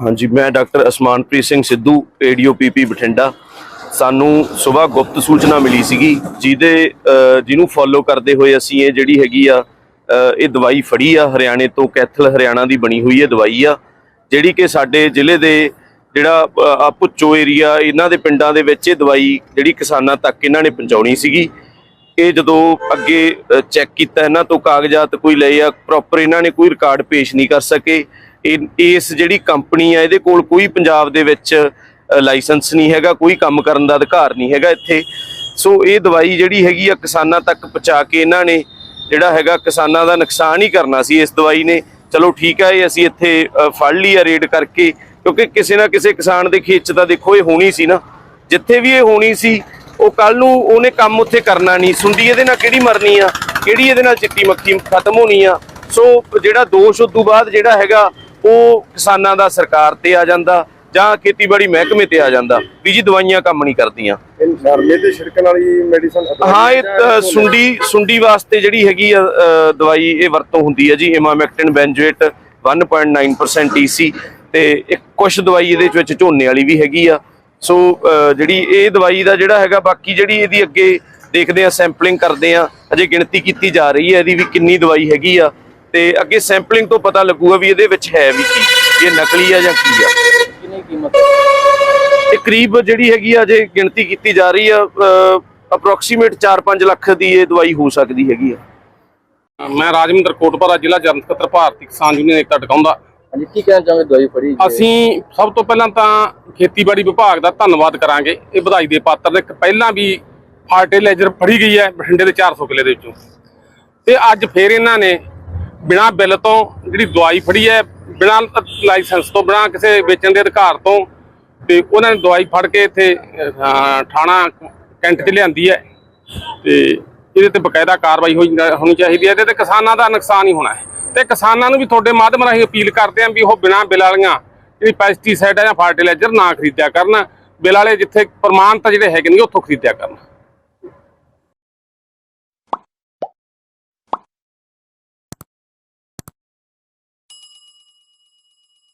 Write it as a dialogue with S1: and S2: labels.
S1: ਹਾਂਜੀ ਮੈਂ doctor Asmanpreet Singh Sidhu ADO PP Bathinda. ਸਾਨੂੰ ਸਵੇਰ ਗੁਪਤ ਸੂਚਨਾ ਮਿਲੀ ਸੀਗੀ ਜਿਹਦੇ ਜਿਹਨੂੰ ਫੋਲੋ ਕਰਦੇ ਹੋਏ ਅਸੀਂ ਇਹ ਜਿਹੜੀ ਹੈਗੀ ਆ ਇਹ ਦਵਾਈ ਫੜੀ ਆ ਹਰਿਆਣੇ ਤੋਂ ਕੈਥਲ ਹਰਿਆਣਾ ਦੀ ਬਣੀ ਹੋਈ ਹੈ ਦਵਾਈ ਆ ਜਿਹੜੀ ਕਿ ਸਾਡੇ ਜ਼ਿਲ੍ਹੇ ਦੇ ਜਿਹੜਾ ਅਹ, ਆ ਭੁੱਚੋ ਏਰੀਆ ਇਹਨਾਂ ਦੇ ਪਿੰਡਾਂ ਦੇ ਵਿੱਚ ਇਹ ਦਵਾਈ ਜਿਹੜੀ ਕਿਸਾਨਾਂ ਤੱਕ ਇਹਨਾਂ ਨੇ ਪਹੁੰਚਾਉਣੀ ਸੀਗੀ। ਇਹ ਜਦੋਂ ਅੱਗੇ ਚੈੱਕ ਕੀਤਾ ਇਹਨਾਂ ਤੋਂ ਕਾਗਜ਼ਾਤ ਕੋਈ ਲਏ ਆ ਪ੍ਰੋਪਰ ਇਹਨਾਂ ਨੇ ਕੋਈ ਰਿਕਾਰਡ ਪੇਸ਼ ਨਹੀਂ ਕਰ ਸਕੇ। ਇਸ ਜਿਹੜੀ ਕੰਪਨੀ ਆ, ਇਹਦੇ ਕੋਲ ਕੋਈ ਪੰਜਾਬ ਦੇ ਵਿੱਚ ਲਾਇਸੈਂਸ ਨਹੀਂ ਹੈਗਾ, ਕੋਈ ਕੰਮ ਕਰਨ ਦਾ ਅਧਿਕਾਰ ਨਹੀਂ ਹੈਗਾ ਇੱਥੇ। ਸੋ ਇਹ ਦਵਾਈ ਜਿਹੜੀ ਹੈਗੀ ਆ, ਕਿਸਾਨਾਂ ਤੱਕ ਪਹੁੰਚਾ ਕੇ ਇਹਨਾਂ ਨੇ ਜਿਹੜਾ ਹੈਗਾ, ਕਿਸਾਨਾਂ ਦਾ ਨੁਕਸਾਨ ਹੀ ਕਰਨਾ ਸੀ ਇਸ ਦਵਾਈ ਨੇ। ਚਲੋ ਠੀਕ ਹੈ ਇਹ ਅਸੀਂ ਇੱਥੇ ਫੜ ਲਈ ਆ ਰੇਡ ਕਰਕੇ, ਕਿਉਂਕਿ ਕਿਸੇ ਨਾ ਕਿਸੇ ਕਿਸਾਨ ਦੇ ਖੇਤ 'ਚ ਤਾਂ ਦੇਖੋ ਇਹ ਹੋਣੀ ਸੀ ਨਾ। ਜਿੱਥੇ ਵੀ ਇਹ ਹੋਣੀ ਸੀ, ਉਹ ਕੱਲ ਨੂੰ ਉਹਨੇ ਕੰਮ ਉੱਥੇ ਕਰਨਾ ਨਹੀਂ। ਸੁੰਡੀ ਇਹਦੇ ਨਾਲ ਕਿਹੜੀ ਮਰਨੀ ਆ? ਕਿਹੜੀ ਇਹਦੇ ਨਾਲ ਚਿੱਟੀ ਮੱਖੀ ਖਤਮ ਹੋਣੀ ਆ? ਸੋ ਜਿਹੜਾ ਦੋਸ਼, ਉਸ ਤੋਂ ਬਾਅਦ ਜਿਹੜਾ ਹੈਗਾ ਉਹ ਕਿਸਾਨਾਂ ਦਾ ਸਰਕਾਰ ਤੇ ਆ ਜਾਂਦਾ ਜਾਂ ਖੇਤੀਬਾੜੀ ਮਹਿਕਮੇ ਤੇ ਆ ਜਾਂਦਾ ਵੀ ਜੀ ਦਵਾਈਆਂ ਕੰਮ ਨਹੀਂ ਕਰਦੀਆਂ।
S2: ਨਰਮੇ ਤੇ ਛਿੜਕਣ ਵਾਲੀ ਮੈਡੀਸਨ
S1: ਹਾਂ ਇਹ ਸੁੰਡੀ ਸੁੰਡੀ ਵਾਸਤੇ ਜਿਹੜੀ ਹੈਗੀ ਆ ਦਵਾਈ ਇਹ ਵਰਤੋਂ ਹੁੰਦੀ ਹੈ ਜੀ ਇਮਾਮੈਕਟਿਨ ਬੈਂਜੋਏਟ 1.9% ਈਸੀ ਤੇ ਇੱਕ ਕੁਝ ਦਵਾਈ ਇਹਦੇ ਵਿੱਚ ਝੋਨੇ ਵਾਲੀ ਵੀ ਹੈਗੀ ਆ। ਸੋ ਜਿਹੜੀ ਇਹ ਦਵਾਈ ਦਾ ਜਿਹੜਾ ਹੈਗਾ ਬਾਕੀ ਜਿਹੜੀ ਇਹਦੀ ਅੱਗੇ ਦੇਖਦੇ ਆ ਸੈਂਪਲਿੰਗ ਕਰਦੇ ਆ ਅਜੇ ਗਿਣਤੀ ਕੀਤੀ ਜਾ ਰਹੀ ਹੈ ਇਹਦੀ ਵੀ ਕਿੰਨੀ ਦਵਾਈ ਹੈਗੀ ਆ। ਤੇ ਅੱਗੇ ਸੈਂਪਲਿੰਗ ਤੋਂ ਪਤਾ ਲੱਗੂਗਾ ਵੀ ਇਹਦੇ ਵਿੱਚ ਹੈ ਵੀ ਕੀ ਇਹ ਨਕਲੀ ਆ ਜਾਂ ਕੀ ਆ।
S3: ਕਿੰਨੀ ਕੀਮਤ
S1: ਕਰੀਬ ਜਿਹੜੀ ਹੈਗੀ ਆ ਜੇ ਗਿਣਤੀ ਕੀਤੀ ਜਾ ਰਹੀ ਆ ਅਪਰੋਕਸੀਮੇਟ 4-5 ਲੱਖ ਦੀ ਇਹ ਦਵਾਈ ਹੋ ਸਕਦੀ ਹੈਗੀ ਆ।
S4: ਮੈਂ ਰਾਜਵਿੰਦਰ ਕੋਟਪਾਰਾ ਜ਼ਿਲ੍ਹਾ ਸਕੱਤਰ ਭਾਰਤੀ ਕਿਸਾਨ ਯੂਨੀਅਨ ਏਕਤਾ ਟਿਕਾਉਂਦਾ।
S3: ਹਾਂਜੀ ਕੀ ਕਹਿਣਾ ਚਾਹੋਗੇ ਦਵਾਈ ਫੜੀ ਜੇ?
S4: ਅਸੀਂ ਸਭ ਤੋਂ ਪਹਿਲਾਂ ਤਾਂ ਖੇਤੀਬਾੜੀ ਵਿਭਾਗ ਦਾ ਧੰਨਵਾਦ ਕਰਾਂਗੇ। ਇਹ ਵਧਾਈ ਦੇ ਪਾਤਰ ਨੇ ਪਹਿਲਾਂ ਵੀ ਫਰਟੀਲਾਈਜ਼ਰ ਫੜੀ ਗਈ ਹੈ ਬਠਿੰਡੇ ਦੇ 400 ਕਿੱਲੇ ਦੇ ਵਿੱਚੋਂ। ਤੇ ਅੱਜ ਫੇਰ ਇਹਨਾਂ ਨੇ ਬਿਨਾਂ ਬਿੱਲ ਤੋਂ ਜਿਹੜੀ ਦਵਾਈ ਫੜੀ ਹੈ, ਬਿਨਾਂ ਲਾਇਸੈਂਸ ਤੋਂ, ਬਿਨਾਂ ਕਿਸੇ ਵੇਚਣ ਦੇ ਅਧਿਕਾਰ ਤੋਂ, ਤੇ ਉਹਨਾਂ ਨੇ ਦਵਾਈ ਫੜ ਕੇ ਇੱਥੇ ਥਾਣਾ ਕੈਂਟ 'ਚ ਲਿਆਂਦੀ ਹੈ। ਤੇ ਇਹਦੇ ਤੇ ਬਕਾਇਦਾ ਕਾਰਵਾਈ ਹੋਈ ਹੋਣੀ ਚਾਹੀਦੀ ਹੈ, ਇਹਦੇ ਤੇ ਕਿਸਾਨਾਂ ਦਾ ਨੁਕਸਾਨ ਹੀ ਹੋਣਾ ਹੈ। ਤੇ ਕਿਸਾਨਾਂ ਨੂੰ ਵੀ ਤੁਹਾਡੇ ਮਾਧਿਅਮ ਰਾਹੀਂ ਅਪੀਲ ਕਰਦੇ ਆਂ ਵੀ ਉਹ ਬਿਨਾਂ ਬਿੱਲ ਵਾਲੀਆਂ ਜਿਹੜੀ ਪੈਸਟੀਸਾਈਡ ਜਾਂ ਫਰਟੀਲਾਈਜ਼ਰ ਨਾ ਖਰੀਦਿਆ ਕਰਨ। ਬਿੱਲ ਵਾਲੇ ਜਿੱਥੇ ਪ੍ਰਮਾਣਤਾ ਜਿਹੜੇ ਹੈਗੇ ਨੇ ਉੱਥੋਂ ਖਰੀਦਿਆ ਕਰਨ।